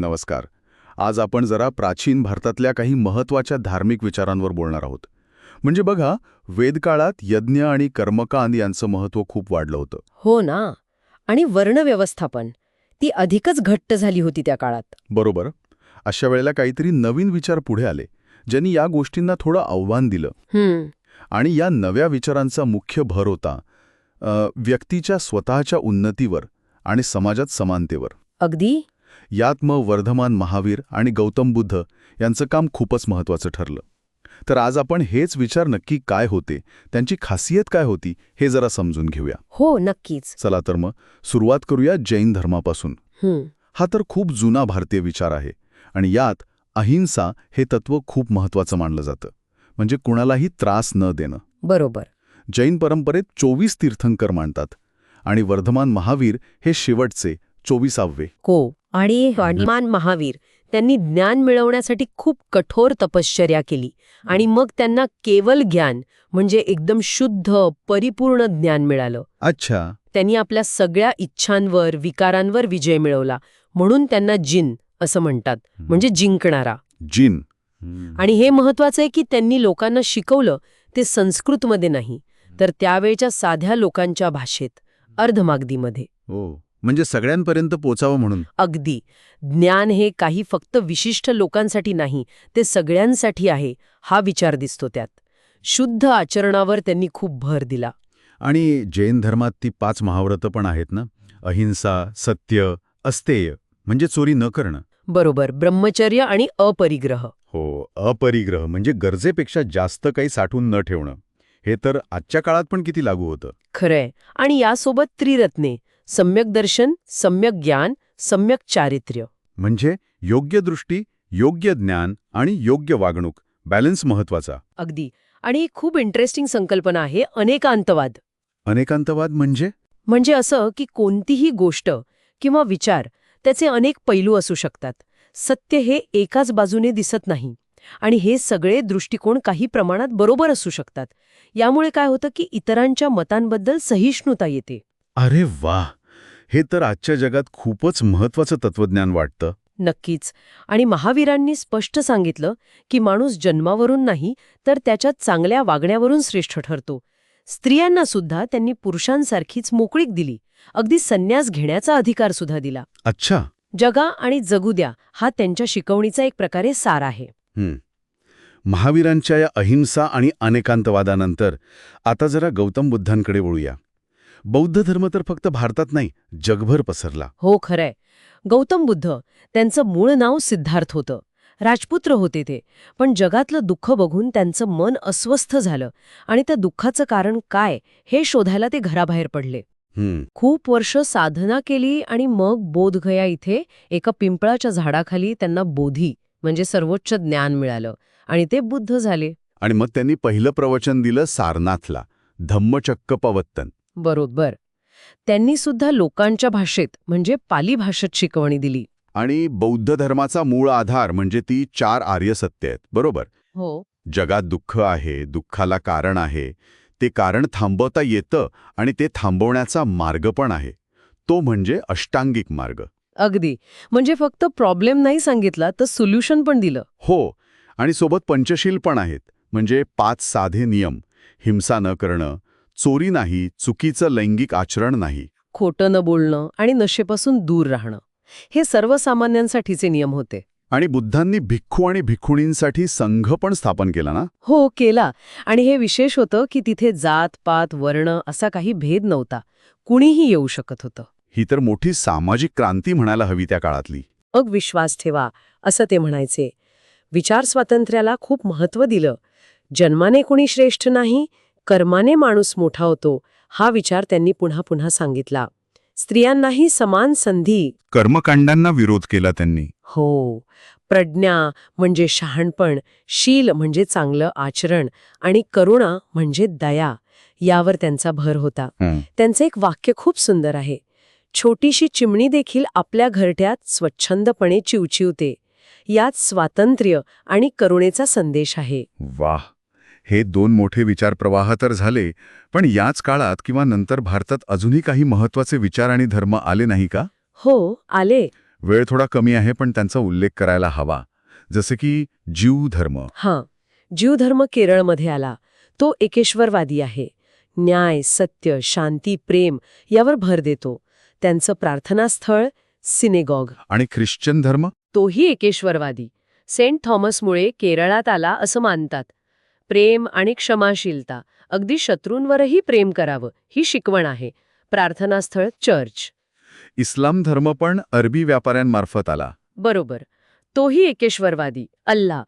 नमस्कार. आज आपण जरा प्राचीन भारतातल्या काही महत्त्वाच्या धार्मिक विचारांवर बोलणार आहोत. म्हणजे बघा वेदकाळात यज्ञ आणि कर्मकांड यांचं महत्त्व खूप वाढलं होतं. हो ना. आणि वर्णव्यवस्थापन ती अधिकच घट्ट झाली होती त्या काळात. बरोबर. अशा वेळेला काहीतरी नवीन विचार पुढे आले ज्यांनी या गोष्टींना थोडं आव्हान दिलं. आणि या नव्या विचारांचा मुख्य भर होता व्यक्तीच्या स्वतःच्या उन्नतीवर आणि समाजात समानतेवर. अगदी? यात मग वर्धमान महावीर आणि गौतम बुद्ध यांचं काम खूपच महत्वाचं ठरलं. तर आज आपण हेच विचार नक्की काय होते त्यांची खासियत काय होती हे जरा समजून घेऊया. हो नक्कीच. चला तर मग सुरुवात करूया जैन धर्मापासून. हा. तर खूप जुना भारतीय विचार आहे आणि यात अहिंसा हे तत्व खूप महत्वाचं मानलं जातं. म्हणजे कुणालाही त्रास न देणं. बरोबर. जैन परंपरेत चोवीस तीर्थंकर मानतात आणि वर्धमान महावीर हे शेवटचे चोवीसावे. हो आणि हनुमान महावीर त्यांनी ज्ञान मिळवण्यासाठी खूप कठोर तपश्चर्या केली. आणि मग त्यांना केवल ज्ञान म्हणजे एकदम शुद्ध परिपूर्ण ज्ञान मिळालं. अच्छा. त्यांनी आपल्या सगळ्या इच्छांवर विकारांवर विजय मिळवला. म्हणून त्यांना जिन असं म्हणतात. म्हणजे जिंकणारा. जिन. आणि हे महत्वाचं आहे की त्यांनी लोकांना शिकवलं ते संस्कृतमध्ये नाही. तर त्यावेळच्या साध्या लोकांच्या भाषेत अर्धमागदीमध्ये. हो. म्हणजे सगळ्यांपर्यंत पोचावं म्हणून. अगदी. ज्ञान हे काही फक्त विशिष्ट लोकांसाठी नाही ते सगळ्यांसाठी आहे हा विचार दिसतो त्यात. शुद्ध आचरणावर त्यांनी खूप भर दिला. आणि जैन धर्मात ती पाच महाव्रतं पण आहेत ना? अहिंसा सत्य अस्तेय म्हणजे चोरी न करणं. बरोबर. ब्रह्मचर्य आणि अपरिग्रह. हो अपरिग्रह म्हणजे गरजेपेक्षा जास्त काही साठवून न ठेवणं. हे तर आजच्या काळात पण किती लागू होतं. खरंय. आणि यासोबत त्रिरत्ने. सम्यक दर्शन सम्यक ज्ञान सम्यक चारित्र्य. म्हणजे योग्य दृष्टी योग्य ज्ञान आणि योग्य वागणूक बॅलन्स महत्त्वाचा अगदी. आणि खूप इंटरेस्टिंग संकल्पना आहे अनेकांतवाद. अनेकांतवाद म्हणजे? म्हणजे असं की कोणतीही गोष्ट किंवा विचार त्याचे अनेक पैलू असू शकतात. सत्य हे एकाच बाजूने दिसत नाही. आणि हे सगळे दृष्टिकोन काही प्रमाणात बरोबर असू शकतात. यामुळे काय होतं की इतरांच्या मतांबद्दल सहिष्णुता येते. अरे वा हे तर आजच्या जगात खूपच महत्वाचं तत्वज्ञान वाटतं. नक्कीच. आणि महावीरांनी स्पष्ट सांगितलं की माणूस जन्मावरून नाही तर त्याच्या चांगल्या वागण्यावरून श्रेष्ठ ठरतो. स्त्रियांना सुद्धा त्यांनी पुरुषांसारखीच मोकळीक दिली. अगदी संन्यास घेण्याचा अधिकार सुद्धा दिला. अच्छा. जगा आणि जगू द्या हा त्यांच्या शिकवणीचा एक प्रकारे सार आहे. हं. महावीरांच्या या अहिंसा आणि अनेकांतवादानंतर आता जरा गौतम बुद्धांकडे वळूया. बौद्ध धर्म तर फक्त भारतात नाही जगभर पसरला. हो खरंय. गौतम बुद्ध त्यांचं मूळ नाव सिद्धार्थ होतं. राजपुत्र होते ते. पण जगातलं दुःख बघून त्यांचं मन अस्वस्थ झालं. आणि त्या दुःखाचं कारण काय हे शोधायला ते घराबाहेर पडले. खूप वर्ष साधना केली आणि मग बोधगया इथे एका पिंपळाच्या झाडाखाली त्यांना बोधी म्हणजे सर्वोच्च ज्ञान मिळालं. आणि ते बुद्ध झाले. आणि मग त्यांनी पहिलं प्रवचन दिलं सारनाथला धम्मचक्क पवत्तन बरोबर. त्यांनी सुद्धा लोकांच्या भाषेत म्हणजे पाली भाषेत शिकवणी दिली. आणि बौद्ध धर्माचा मूळ आधार म्हणजे ती चार आर्य सत्य आहेत बरोबर? हो. जगात दुःख आहे दुःखाला कारण आहे ते कारण थांबवता येतं आणि ते थांबवण्याचा मार्ग पण आहे. तो म्हणजे अष्टांगिक मार्ग. अगदी. म्हणजे फक्त प्रॉब्लेम नाही सांगितला तर सोल्युशन पण दिलं. हो. आणि सोबत पंचशील पण आहेत म्हणजे पाच साधे नियम. हिंसा न करणं चोरी नाही चुकीचं लैंगिक आचरण नाही. खोटं न बोलणं आणि नशेपासून दूर राहणं हे सर्वसामान्यांसाठीचे नियम होते. आणि बुद्धांनी भिक्खू आणि भिक्खुणींसाठी संघ पण स्थापन केला ना? हो केला. आणि हे विशेष होतं की तिथे जात पात वर्ण असा काही भेद नव्हता. कुणीही येऊ शकत होतं. ही तर मोठी सामाजिक क्रांती म्हणायला हवी त्या काळातली. मग विश्वास ठेवा असं ते म्हणायचे. विचार स्वातंत्र्याला खूप महत्त्व दिलं. जन्माने कुणी श्रेष्ठ नाही कर्माने माणूस मोठा होतो हा विचार त्यांनी पुन्हा पुन्हा सांगितला. स्त्रियांनाही समान संधी. कर्मकांडांना विरोध केला त्यांनी. हो. प्रज्ञा म्हणजे शहाणपण शील म्हणजे चांगलं आचरण आणि करुणा म्हणजे दया यावर त्यांचा भर होता. त्यांचं एक वाक्य खूप सुंदर आहे. छोटीशी चिमणी देखील आपल्या घरट्यात स्वच्छंदपणे चिवचिवते. यात स्वातंत्र्य आणि करुणेचा संदेश आहे. वाह! हे दोन मोठे विचार प्रवाह तर झाले पण याच काळात किंवा नंतर भारतात अजूनही काही महत्त्वाचे विचार आणि धर्म आले नाही का? हो आले. वेळ थोडा कमी आहे पण त्यांचा उल्लेख करायला हवा. जसे की जीव धर्म. हां. जीवधर्म केरळमध्ये आला. तो एकेश्वरवादी आहे. न्याय सत्य शांती प्रेम यावर भर देतो. त्यांचं प्रार्थनास्थळ सिनेगॉग. आणि ख्रिश्चन धर्म? तोही एकेश्वरवादी. सेंट थॉमसमुळे केरळात आला असं मानतात. प्रेम आणि क्षमाशीलता. अगदी शत्रूंवरही प्रेम करावं ही शिकवण आहे. प्रार्थनास्थळ चर्च. इस्लाम धर्म पण अरबी व्यापाऱ्यांमार्फत आला. बरोबर. तोही एकेश्वरवादी अल्ला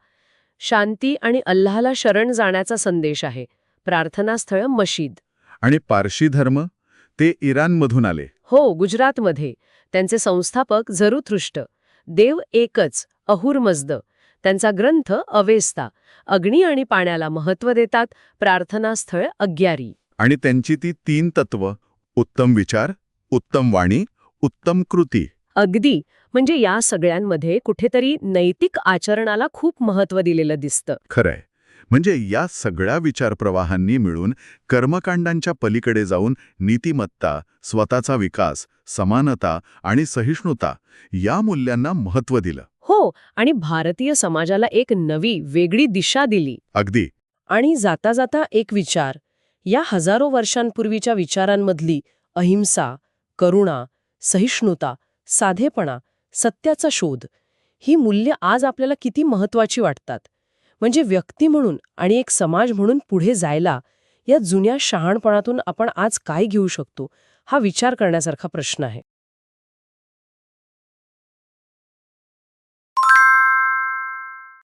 शांती आणि अल्लाहला शरण जाण्याचा संदेश आहे. प्रार्थनास्थळ मशीद. आणि पारशी धर्म? ते इराणमधून आले. हो गुजरातमध्ये. त्यांचे संस्थापक झरुथृष्ट देव एकच अहुर मजद. त्यांचा ग्रंथ अवेस्ता अग्नी आणि पाण्याला महत्त्व देतात प्रार्थनास्थळ अग्यारी. आणि त्यांची ती तीन तत्व उत्तम विचार उत्तम वाणी उत्तम कृती. अगदी म्हणजे या सगळ्यांमध्ये कुठेतरी नैतिक आचरणाला खूप महत्त्व दिलेलं दिसतं. खरंय. म्हणजे या सगळ्या विचारप्रवाहांनी मिळून कर्मकांडांच्या पलीकडे जाऊन नीतिमत्ता स्वतःचा विकास समानता आणि सहिष्णुता या मूल्यांना महत्त्व दिलं. हो आणि भारतीय समाजाला एक नवी वेगळी दिशा दिली. अगदी. आणि जाता जाता एक विचार. या हजारो वर्षांपूर्वीच्या विचारांमधली अहिंसा करुणा सहिष्णुता साधेपणा सत्याचा शोध ही मूल्य आज आपल्याला किती महत्वाची वाटतात. म्हणजे व्यक्ती म्हणून आणि एक समाज म्हणून पुढे जायला या जुन्या शहाणपणातून आपण आज काय घेऊ शकतो हा विचार करण्यासारखा प्रश्न आहे.